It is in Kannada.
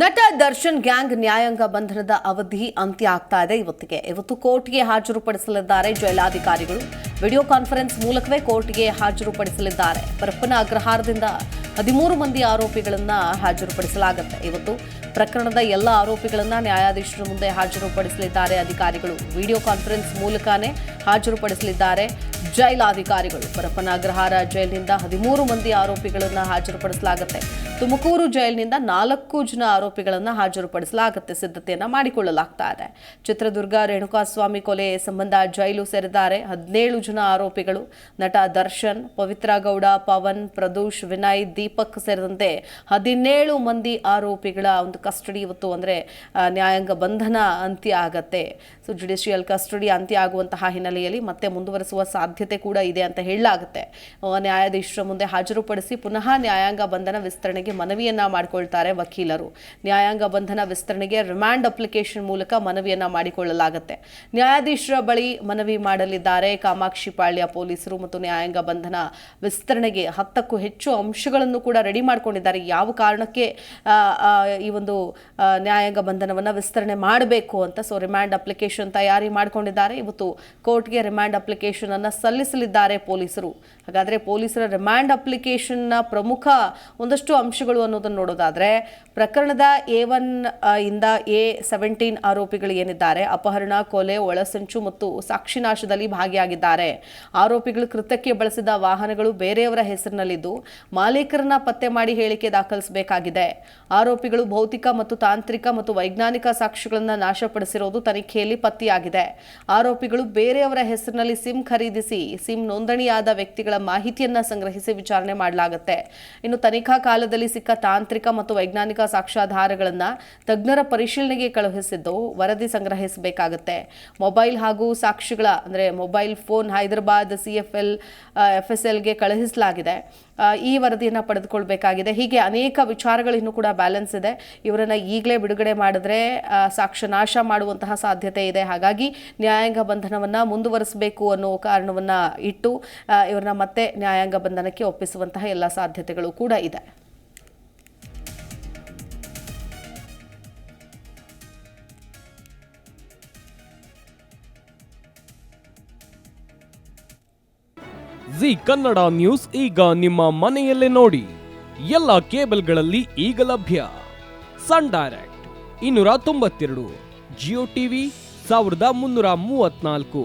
ನಟ ದರ್ಶನ್ ಗ್ಯಾಂಗ್ ನ್ಯಾಯಾಂಗ ಬಂಧನದ ಅವಧಿ ಅಂತ್ಯ ಆಗ್ತಾ ಇದೆ. ಇವತ್ತಿಗೆ ಇವತ್ತು ಕೋರ್ಟ್ಗೆ ಹಾಜರುಪಡಿಸಲಿದ್ದಾರೆ ಜೈಲಾಧಿಕಾರಿಗಳು. ವಿಡಿಯೋ ಕಾನ್ಫರೆನ್ಸ್ ಮೂಲಕವೇ ಕೋರ್ಟ್ಗೆ ಹಾಜರುಪಡಿಸಲಿದ್ದಾರೆ. ಪರಪ್ಪನ ಅಗ್ರಹಾರದಿಂದ ಹದಿಮೂರು ಮಂದಿ ಆರೋಪಿಗಳನ್ನ ಹಾಜರುಪಡಿಸಲಾಗುತ್ತೆ. ಇವತ್ತು ಪ್ರಕರಣದ ಎಲ್ಲ ಆರೋಪಿಗಳನ್ನ ನ್ಯಾಯಾಧೀಶರ ಮುಂದೆ ಹಾಜರುಪಡಿಸಲಿದ್ದಾರೆ ಅಧಿಕಾರಿಗಳು. ವಿಡಿಯೋ ಕಾನ್ಫರೆನ್ಸ್ ಮೂಲಕನೇ ಹಾಜರುಪಡಿಸಲಿದ್ದಾರೆ. ಜೈಲಾಧಿಕಾರಿಗಳು ಪರಪ್ಪನ ಅಗ್ರಹಾರ ಜೈಲಿನಿಂದ ಹದಿಮೂರು ಮಂದಿ ಆರೋಪಿಗಳನ್ನ ಹಾಜರುಪಡಿಸಲಾಗುತ್ತೆ. ತುಮಕೂರು ಜೈಲಿನಿಂದ ನಾಲ್ಕು ಜನ ಆರೋಪಿಗಳನ್ನ ಹಾಜರುಪಡಿಸಲಾಗುತ್ತೆ ಸಿದ್ಧತೆಯನ್ನ ಮಾಡಿಕೊಳ್ಳಲಾಗ್ತಾ ಇದೆ. ಚಿತ್ರದುರ್ಗ, ರೇಣುಕಾಸ್ವಾಮಿ ಕೊಲೆ ಸಂಬಂಧ ಜೈಲು ಸೇರಿದ್ದಾರೆ. ಹದಿನೇಳು ಜನ ಆರೋಪಿಗಳು ನಟ ದರ್ಶನ್, ಪವಿತ್ರ ಗೌಡ, ಪವನ್, ಪ್ರದೋಷ್, ವಿನಯ್, ದೀಪಕ್ ಸೇರಿದಂತೆ ಹದಿನೇಳು ಮಂದಿ ಆರೋಪಿಗಳ ಒಂದು ಕಸ್ಟಡಿ ಇವತ್ತು ಅಂದ್ರೆ ನ್ಯಾಯಾಂಗ ಬಂಧನ ಅಂತ್ಯ ಆಗತ್ತೆ. ಸೊ ಜುಡಿಷಿಯಲ್ ಕಸ್ಟಡಿ ಅಂತ್ಯ ಆಗುವಂತಹ ಹಿನ್ನೆಲೆಯಲ್ಲಿ ಮತ್ತೆ ಮುಂದುವರಿಸುವ ಸಾಧ್ಯತೆ ಕೂಡ ಇದೆ ಅಂತ ಹೇಳಲಾಗುತ್ತೆ. ನ್ಯಾಯಾಧೀಶರ ಮುಂದೆ ಹಾಜರುಪಡಿಸಿ ಪುನಃ ನ್ಯಾಯಾಂಗ ಬಂಧನ ವಿಸ್ತರಣೆಗೆ ಮನವಿಯನ್ನ ಮಾಡಿಕೊಳ್ತಾರೆ ವಕೀಲರು. ನ್ಯಾಯಾಂಗ ಬಂಧನ ವಿಸ್ತರಣೆಗೆ ರಿಮ್ಯಾಂಡ್ ಅಪ್ಲಿಕೇಶನ್ ಮೂಲಕ ಮನವಿಯನ್ನ ಮಾಡಿಕೊಳ್ಳಲಾಗುತ್ತೆ. ನ್ಯಾಯಾಧೀಶರ ಬಳಿ ಮನವಿ ಮಾಡಲಿದ್ದಾರೆ. ಕಾಮಾಕ್ಷಿ ಪಾಳ್ಯ ಪೊಲೀಸರು ಮತ್ತು ನ್ಯಾಯಾಂಗ ಬಂಧನ ವಿಸ್ತರಣೆಗೆ ಹತ್ತಕ್ಕೂ ಹೆಚ್ಚು ಅಂಶಗಳನ್ನು ಕೂಡ ರೆಡಿ ಮಾಡ್ಕೊಂಡಿದ್ದಾರೆ. ಯಾವ ಕಾರಣಕ್ಕೆ ಈ ಒಂದು ನ್ಯಾಯಾಂಗ ಬಂಧನವನ್ನು ವಿಸ್ತರಣೆ ಮಾಡಬೇಕು ಅಂತ ಸೊ ರಿಮ್ಯಾಂಡ್ ಅಪ್ಲಿಕೇಶನ್ ತಯಾರಿ ಮಾಡಿಕೊಂಡಿದ್ದಾರೆ. ಇವತ್ತು ಕೋರ್ಟ್ಗೆ ರಿಮ್ಯಾಂಡ್ ಅಪ್ಲಿಕೇಶನ್ ಅನ್ನ ಸಲ್ಲಿಸಲಿದ್ದಾರೆ ಪೊಲೀಸರು. ಹಾಗಾದ್ರೆ ಪೊಲೀಸರ ರಿಮ್ಯಾಂಡ್ ಅಪ್ಲಿಕೇಶನ್ನ ಪ್ರಮುಖ ಒಂದಷ್ಟು ಅಂಶಗಳು ಅನ್ನೋದನ್ನು ನೋಡೋದಾದ್ರೆ, ಪ್ರಕರಣದ ಎ ಒನ್ ಇಂದ ಎ ಸೆವೆಂಟೀನ್ ಆರೋಪಿಗಳು ಏನಿದ್ದಾರೆ, ಅಪಹರಣ, ಕೊಲೆ, ಒಳಸಂಚು ಮತ್ತು ಸಾಕ್ಷಿನಾಶದಲ್ಲಿ ಭಾಗಿಯಾಗಿದ್ದಾರೆ. ಆರೋಪಿಗಳು ಕೃತ್ಯಕ್ಕೆ ಬಳಸಿದ ವಾಹನಗಳು ಬೇರೆಯವರ ಹೆಸರಿನಲ್ಲಿದ್ದು, ಮಾಲೀಕರನ್ನ ಪತ್ತೆ ಮಾಡಿ ಹೇಳಿಕೆ ದಾಖಲಿಸಬೇಕಾಗಿದೆ. ಆರೋಪಿಗಳು ಭೌತಿಕ ಮತ್ತು ತಾಂತ್ರಿಕ ಮತ್ತು ವೈಜ್ಞಾನಿಕ ಸಾಕ್ಷಿಗಳನ್ನು ನಾಶಪಡಿಸಿರೋದು ತನಿಖೆಯಲ್ಲಿ ಪತ್ತೆಯಾಗಿದೆ. ಆರೋಪಿಗಳು ಬೇರೆಯವರ ಹೆಸರಿನಲ್ಲಿ ಸಿಮ್ ಖರೀದಿಸಿ ಸಿಮ್ ನೋಂದಣಿಯಾದ ವ್ಯಕ್ತಿಗಳ ಮಾಹಿತಿಯನ್ನ ಸಂಗ್ರಹಿಸಿ ವಿಚಾರಣೆ ಮಾಡಲಾಗುತ್ತೆ. ಇನ್ನು ತನಿಖಾ ಕಾಲದಲ್ಲಿ ಸಿಕ್ಕ ತಾಂತ್ರಿಕ ಮತ್ತು ವೈಜ್ಞಾನಿಕ ಸಾಕ್ಷ್ಯಾಧಾರಗಳನ್ನ ತಜ್ಞರ ಪರಿಶೀಲನೆಗೆ ಕಳುಹಿಸಿದ್ದು ವರದಿ ಸಂಗ್ರಹಿಸಬೇಕಾಗುತ್ತೆ. ಮೊಬೈಲ್ ಹಾಗೂ ಸಾಕ್ಷಿಗಳ, ಅಂದ್ರೆ ಮೊಬೈಲ್ ಫೋನ್ ಹೈದರಾಬಾದ್ ಸಿಎಫ್ಎಲ್ ಎಲ್ಗೆ ಕಳುಹಿಸಲಾಗಿದೆ. ಈ ವರದಿಯನ್ನು ಪಡೆದುಕೊಳ್ಬೇಕಾಗಿದೆ. ಹೀಗೆ ಅನೇಕ ವಿಚಾರಗಳು ಇನ್ನೂ ಕೂಡ ಬ್ಯಾಲೆನ್ಸ್ ಇದೆ. ಇವರನ್ನ ಈಗಲೇ ಬಿಡುಗಡೆ ಮಾಡಿದ್ರೆ ಸಾಕ್ಷ್ಯ ನಾಶ ಮಾಡುವಂತಹ ಸಾಧ್ಯತೆ ಇದೆ. ಹಾಗಾಗಿ ನ್ಯಾಯಾಂಗ ಬಂಧನವನ್ನ ಮುಂದುವರಿಸಬೇಕು ಅನ್ನೋ ಕಾರಣವನ್ನ ಇಟ್ಟು ಇವರನ್ನ ಇವ್ರನ್ನ ಮತ್ತೆ ನ್ಯಾಯಾಂಗ ಬಂಧನಕ್ಕೆ ಒಪ್ಪಿಸುವಂತಹ ಎಲ್ಲ ಸಾಧ್ಯತೆಗಳು ಕೂಡ ಇದೆ. ಜಿ ಕನ್ನಡ ನ್ಯೂಸ್ ಈಗ ನಿಮ್ಮ ಮನೆಯಲ್ಲೇ ನೋಡಿ. ಎಲ್ಲ ಕೇಬಲ್ಗಳಲ್ಲಿ ಈಗ ಲಭ್ಯ. ಸನ್ ಡೈರೆಕ್ಟ್ ಇನ್ನೂರ ತೊಂಬತ್ತೆರಡು, ಜಿಯೋ ಟಿವಿ ಸಾವಿರದ ಮುನ್ನೂರ ಮೂವತ್ನಾಲ್ಕು